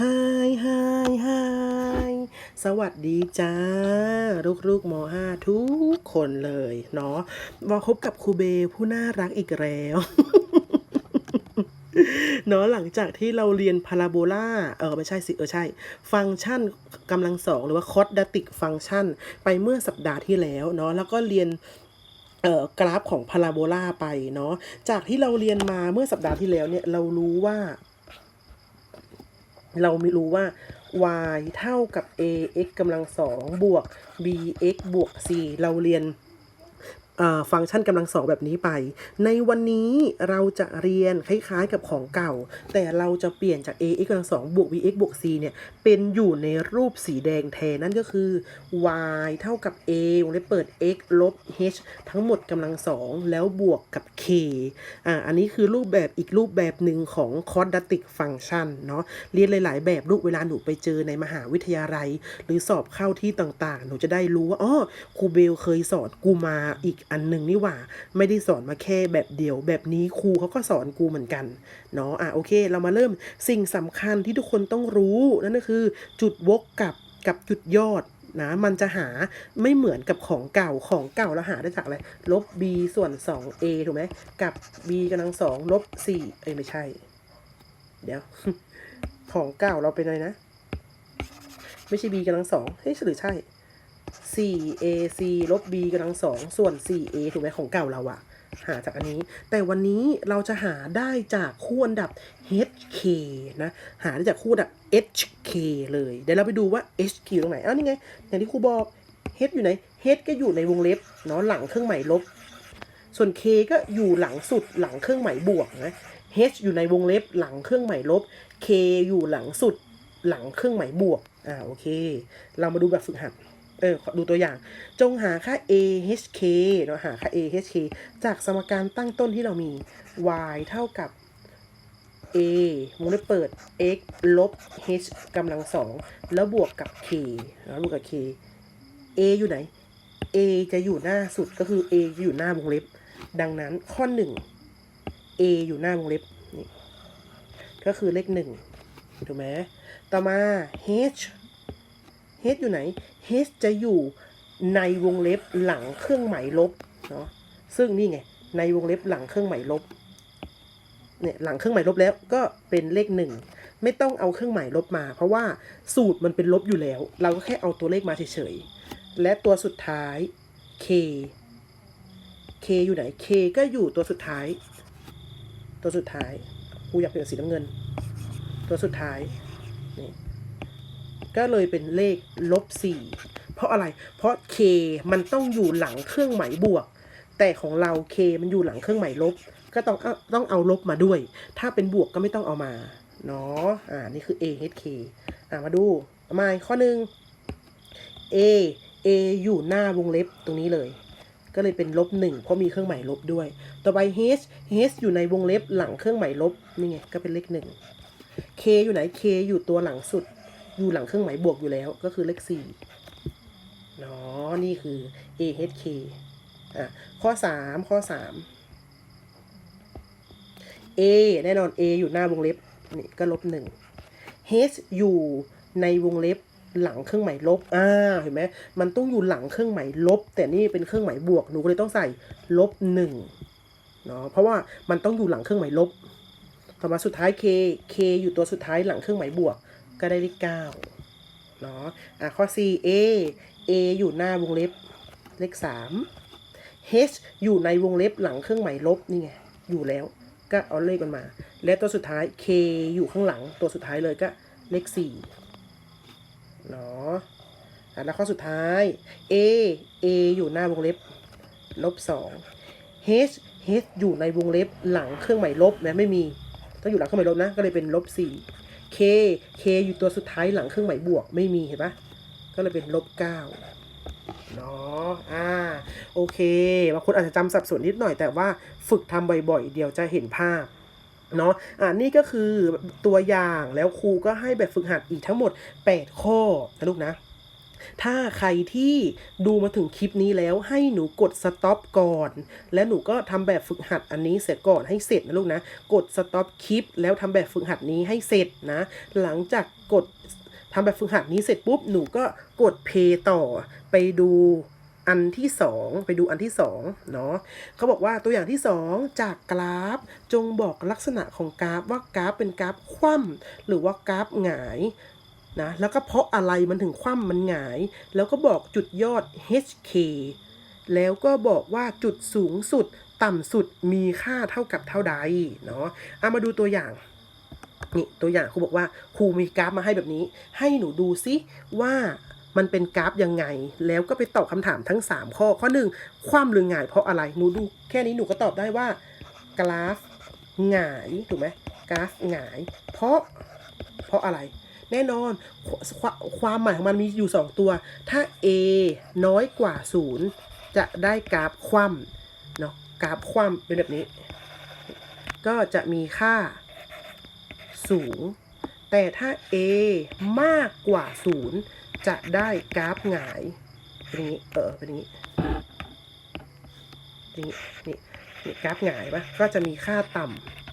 ฮายฮายฮายสวัสดีจ้า ลูกลูกๆม5ทุกคนเลยเนาะมาพบกับครูเบผู้น่ารักอีกแล้วเนาะหลังจากที่เราเรียนพาราโบลาเออไม่ใช่สิเออใช่ ฟังก์ชันกำลังสองหรือว่าคอ d ดติกฟังก์ชัน ไปเมื่อสัปดาห์ที่แล้วเนาะแล้วก็เรียนเอ่อกราฟของพาราโบลาไปเนาะจากที่เราเรียนมาเมื่อสัปดาห์ที่แล้วเนี่ยเรารู้ว่า เราไม่รู้ว่า y เท่ากับ ax กำลังสองบวก bx บวก c เราเรียน ฟังก์ชันกำลังสองแบบนี้ไป ในวันนี้เราจะเรียนคล้ายๆกับของเก่า แต่เราจะเปลี่ยนจาก ax กำลังสองบวก bx บวก c เนี่ย เป็นอยู่ในรูปสีแดงแทนนั่นก็คือ y เท่ากับ a วงเล็บเปิด x ลบ h ทั้งหมดกำลังสองแล้วบวกกับ k อ่าอันนี้คือรูปแบบอีกรูปแบบหนึ่งของ quadratic function เนาะเรียนหลาย ๆ แบบลูกเวลาหนูไปเจอในมหาวิทยาลัย หรือสอบเข้าที่ต่างๆ หนูจะได้รู้ว่าอ๋อครูเบลเคยสอนกูมาอีกอันหนึ่งนี่หว่า ไม่ได้สอนมาแค่แบบเดียว แบบนี้ครูเขาก็สอนกูเหมือนกันเนาะอะโอเค เรามาเริ่มสิ่งสำคัญที่ทุกคนต้องรู้นั่นก็คือ จุดวกกับกับจุดยอดนะมันจะหาไม่เหมือนกับของเก่าของเก่าเราหาได้จากอะไรลบ b ส่วน 2a ถูกไหมกับ b กำลังสองลบ4เอ้ยไม่ใช่ เดี๋ยว ของเก่าเราเป็นอะไรนะ ไม่ใช่ b กำลังสองเฮ้ยหรือใช่ 4ac ลบ b กำลังสองส่วน 4a ถูกไหมของเก่าเราอะหาจากอันนี้ แต่วันนี้เราจะหาได้จากคู่อันดับ hk นะ หาได้จากคู่อันดับ hk เลย เดี๋ยวเราไปดูว่า hk อยู่ตรงไหนอ้าวนี่ไง อย่างที่ครูบอก h อยู่ไหน h ก็อยู่ในวงเล็บเนาะหลังเครื่องหมายลบ ส่วน k ก็อยู่หลังสุดหลังเครื่องหมายบวกนะ h อยู่ในวงเล็บหลังเครื่องหมายลบ k อยู่หลังสุดหลังเครื่องหมายบวก อ่าโอเค เรามาดูแบบฝึกหัด เออดูตัวอย่าง จงหาค่า ahk เนาะหาค่า ahk จากสมการตั้งต้นที่เรามี y เท่ากับ a วงเล็บเปิด x ลบ h กำลังสองแล้วบวกกับ k แล้วบวกกับ k a อยู่ไหน a จะอยู่หน้าสุดก็คือ a จะอยู่หน้าวงเล็บ ดังนั้นข้อหนึ่ง a อยู่หน้าวงเล็บนี่ก็คือเลขหนึ่งถูกไหมต่อมา h h อยู่ไหน h จะอยู่ในวงเล็บหลังเครื่องหมายลบเนาะซึ่งนี่ไงในวงเล็บหลังเครื่องหมายลบเนี่ยหลังเครื่องหมายลบแล้วก็เป็นเลขหนึ่งไม่ต้องเอาเครื่องหมายลบมา เพราะว่าสูตรมันเป็นลบอยู่แล้ว เราก็แค่เอาตัวเลขมาเฉยๆและตัวสุดท้าย k k อยู่ไหน k ก็อยู่ตัวสุดท้าย ตัวสุดท้ายครูอยากเปลี่ยนสีน้ำเงิน ตัวสุดท้ายนี่ ก็เลยเป็นเลขลบสี่เพราะอะไร เพราะ k มันต้องอยู่หลังเครื่องหมายบวก แต่ของเรา k มันอยู่หลังเครื่องหมายลบ ก็ต้องเอาต้องเอาลบมาด้วย ถ้าเป็นบวกก็ไม่ต้องเอามาเนาะอ่านี่คือ a h k อ่ามาดูมาข้อหนึ่ง a a อยู่หน้าวงเล็บตรงนี้เลยก็เลยเป็นลบหนึ่งเพราะมีเครื่องหมายลบด้วย ต่อไป h h อยู่ในวงเล็บหลังเครื่องหมายลบนี่ไงก็เป็นเลขหนึ่ง k อยู่ไหน k อยู่ตัวหลังสุด อยู่หลังเครื่องหมายบวกอยู่แล้วก็คือเลขสี่เนาะนี่คือ a h k อะข้อสามข้อสาม a แน่นอน a อยู่หน้าวงเล็บนี่ก็ลบหนึ่ง h อยู่ในวงเล็บหลังเครื่องหมายลบ อ่า เห็นไหม มันต้องอยู่หลังเครื่องหมายลบ แต่นี่เป็นเครื่องหมายบวก หนูก็เลยต้องใส่ลบหนึ่งเนาะ เพราะว่ามันต้องอยู่หลังเครื่องหมายลบต่อมาสุดท้าย k k อยู่ตัวสุดท้ายหลังเครื่องหมายบวก ก็ได้เลขเก้าเนาะอะข้อ c a a อยู่หน้าวงเล็บเลขสาม h อยู่ในวงเล็บหลังเครื่องหมายลบนี่ไงอยู่แล้วก็เอาเลขมันมา และตัวสุดท้าย k อยู่ข้างหลังตัวสุดท้ายเลยก็เลขสี่เนาะอะแล้วข้อสุดท้าย a a อยู่หน้าวงเล็บลบสอง h h อยู่ในวงเล็บหลังเครื่องหมายลบนะไม่มีต้องอยู่หลังเครื่องหมายลบนะก็เลยเป็นลบสี่ k k อยู่ตัวสุดท้ายหลังเครื่องหมายบวกไม่มีเห็นปะก็เลยเป็นลบเก้าเนาะอ่า โอเค บางคนอาจจะจำสับสนนิดหน่อยแต่ว่าฝึกทำบ่อยๆ เดี๋ยวจะเห็นภาพเนาะ อ่านี่ก็คือตัวอย่างแล้วครูก็ให้แบบฝึกหัดอีกทั้งหมด 8 ข้อนะลูกนะ ถ้าใครที่ดูมาถึงคลิปนี้แล้วให้หนูกดสต็อปก่อน และหนูก็ทำแบบฝึกหัดอันนี้เสร็จก่อนให้เสร็จนะลูกนะ กดสต็อปคลิป แล้วทำแบบฝึกหัดนี้ให้เสร็จนะ หลังจากกดทำแบบฝึกหัดนี้เสร็จปุ๊บหนูก็กดเพย์ต่อไปดูอันที่สองไปดูอันที่สองเนาะเขาบอกว่าตัวอย่างที่สองจากกราฟจงบอกลักษณะของกราฟว่ากราฟเป็นกราฟคว่ำหรือว่ากราฟหงาย นะแล้วก็เพราะอะไรมันถึงคว่ำมันหงาย แล้วก็บอกจุดยอด HK แล้วก็บอกว่าจุดสูงสุดต่ำสุดมีค่าเท่ากับเท่าใดเนาะเอามาดูตัวอย่างนี่ตัวอย่างครูบอกว่าครูมีกราฟมาให้แบบนี้ ให้หนูดูซิว่ามันเป็นกราฟยังไง แล้วก็ไปตอบคำถามทั้ง 3 ข้อข้อหนึ่งคว่ำหรือหงายเพราะอะไรหนูดูแค่นี้หนูก็ตอบได้ว่ากราฟหงายถูกไหมกราฟหงาย เพราะเพราะอะไร แน่นอนควาความหมายของมันมีอยู่ 2 ตัว ถ้า a น้อยกว่า 0 จะได้กราฟคว่ำเนาะกราฟคว่ำเป็นแบบนี้ ก็จะมีค่าสูง แต่ถ้า a มากกว่า 0 จะได้กราฟหงายเป็นนี้เออเป็นนี้นี้นี่นี่กราฟหงายปะก็จะมีค่าต่ำ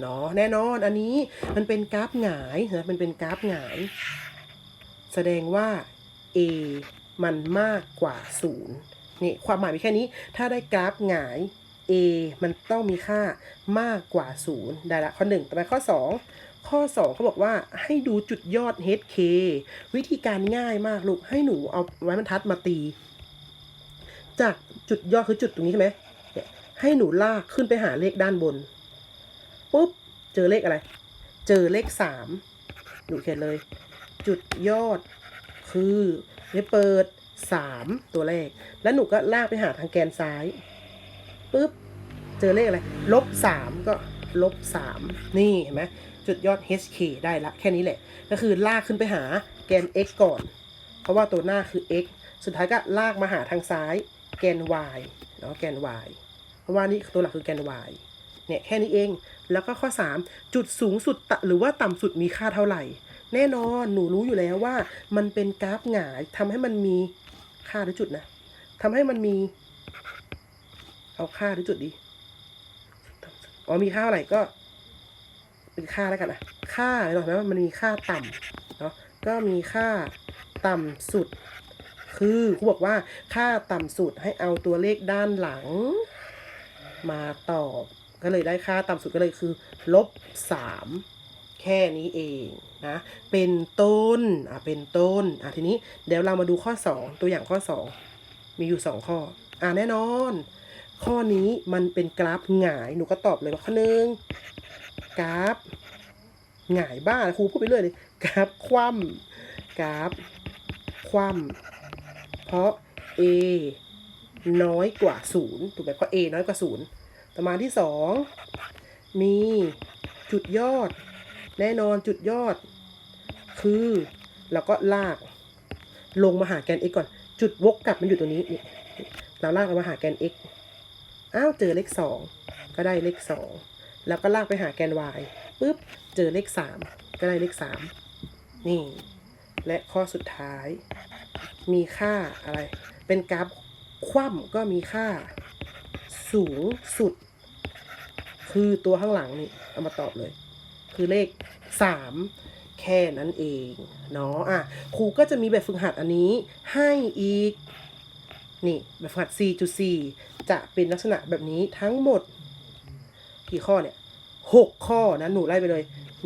เนาะแน่นอนอันนี้มันเป็นกราฟหงายนะมันเป็นกราฟหงาย แสดงว่า a มันมากกว่า 0 นี่ความหมายมีแค่นี้ ถ้าได้กราฟหงาย a มันต้องมีค่ามากกว่า 0 ได้ละข้อ 1 ต่อไปข้อ 2 ข้อ 2เขาบอกว่าให้ดูจุดยอด HK วิธีการง่ายมากลูก ให้หนูเอาไว้บรรทัดมาตี จากจุดยอดคือจุดตรงนี้ใช่ไหมให้หนูลากขึ้นไปหาเลขด้านบน ปุ๊บ เจอเลขอะไร เจอเลข3หนูเขียนเลย จุดยอด คือเนี่ยเปิด3ตัวเลข แล้วหนูก็ลากไปหาทางแกนซ้ายปุ๊บ เจอเลขอะไร ลบ3ก็ลบ3นี่เห็นไหมจุดยอด HK ได้ละแค่นี้แหละ ก็คือลากขึ้นไปหาแกน x ก่อน เพราะว่าตัวหน้าคือ x สุดท้ายก็ลากมาหาทางซ้าย แกน y เนาะแกน y เพราะว่านี่ตัวหลักคือแกน y เนี่ยแค่นี้เอง แล้วก็ข้อ 3 จุดสูงสุดตะหรือว่าต่ำสุดมีค่าเท่าไหร่ แน่นอนหนูรู้อยู่แล้วว่า มันเป็นกราฟหงายทำให้มันมีค่าหรือจุดนะทำให้มันมี เอาค่าหรือจุดดีอ๋อมีค่าอะไรก็ เป็นค่าแล้วกันนะค่าเราเห็นไหมว่ามันมีค่าต่ำเนาะก็มีค่าต่ำสุด คือครูบอกว่าค่าต่ำสุดให้เอาตัวเลขด้านหลัง มาตอบ ก็เลยได้ค่าต่ำสุดก็เลยคือลบสามแค่นี้เองนะ เป็นต้น อะ เป็นต้น อะ ทีนี้เดี๋ยวเรามาดูข้อ 2 ตัวอย่างข้อ 2 มีอยู่ 2 ข้อ อะ แน่นอน ข้อนี้มันเป็นกราฟหงาย หนูก็ตอบเลยว่าข้อหนึ่งกราฟหงายบ้าครูพูดไปเรื่อยเลยกราฟคว่ำกราฟคว่ำเพราะ a น้อยกว่าศูนย์ถูกไหมเพราะ a น้อยกว่าศูนย์ ประมาณที่สองมีจุดยอด แน่นอนจุดยอด คือเราก็ลาก ลงมาหาแกน x ก่อน จุดวกกลับมันอยู่ตรงนี้นี่เราลากมาหาแกน x อ้าวเจอเลขสองก็ได้เลขสองแล้วก็ลากไปหาแกน y ปุ๊บเจอเลขสามก็ได้เลขสามนี่ และข้อสุดท้าย มีค่าอะไร เป็นกราฟคว่ำก็มีค่า สูงสุด คือตัวข้างหลังนี่เอามาตอบเลย คือเลขสามแค่นั้นเองเนาะอะครูก็จะมีแบบฝึกหัดอันนี้ให้อีก นี่แบบฝึกหัด 4.4 จะเป็นลักษณะแบบนี้ทั้งหมด กี่ข้อเนี่ยหกข้อนะ หนูไล่ไปเลย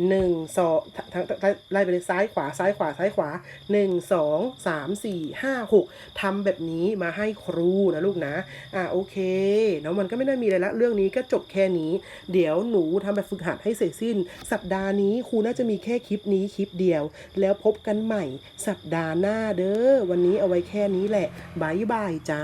หนึ่งสองทั้งทั้งไล่ไปเลยซ้ายขวาซ้ายขวาซ้ายขวาหนึ่งสองสามสี่ห้าหกทำแบบนี้มาให้ครูนะลูกนะอ่าโอเคเนาะมันก็ไม่ได้มีอะไรละเรื่องนี้ก็จบแค่นี้ เดี๋ยวหนูทำแบบฝึกหัดให้เสร็จสิ้น สัปดาห์นี้ครูน่าจะมีแค่คลิปนี้คลิปเดียว แล้วพบกันใหม่สัปดาห์หน้าเด้อวันนี้เอาไว้แค่นี้แหละบายบายจ้า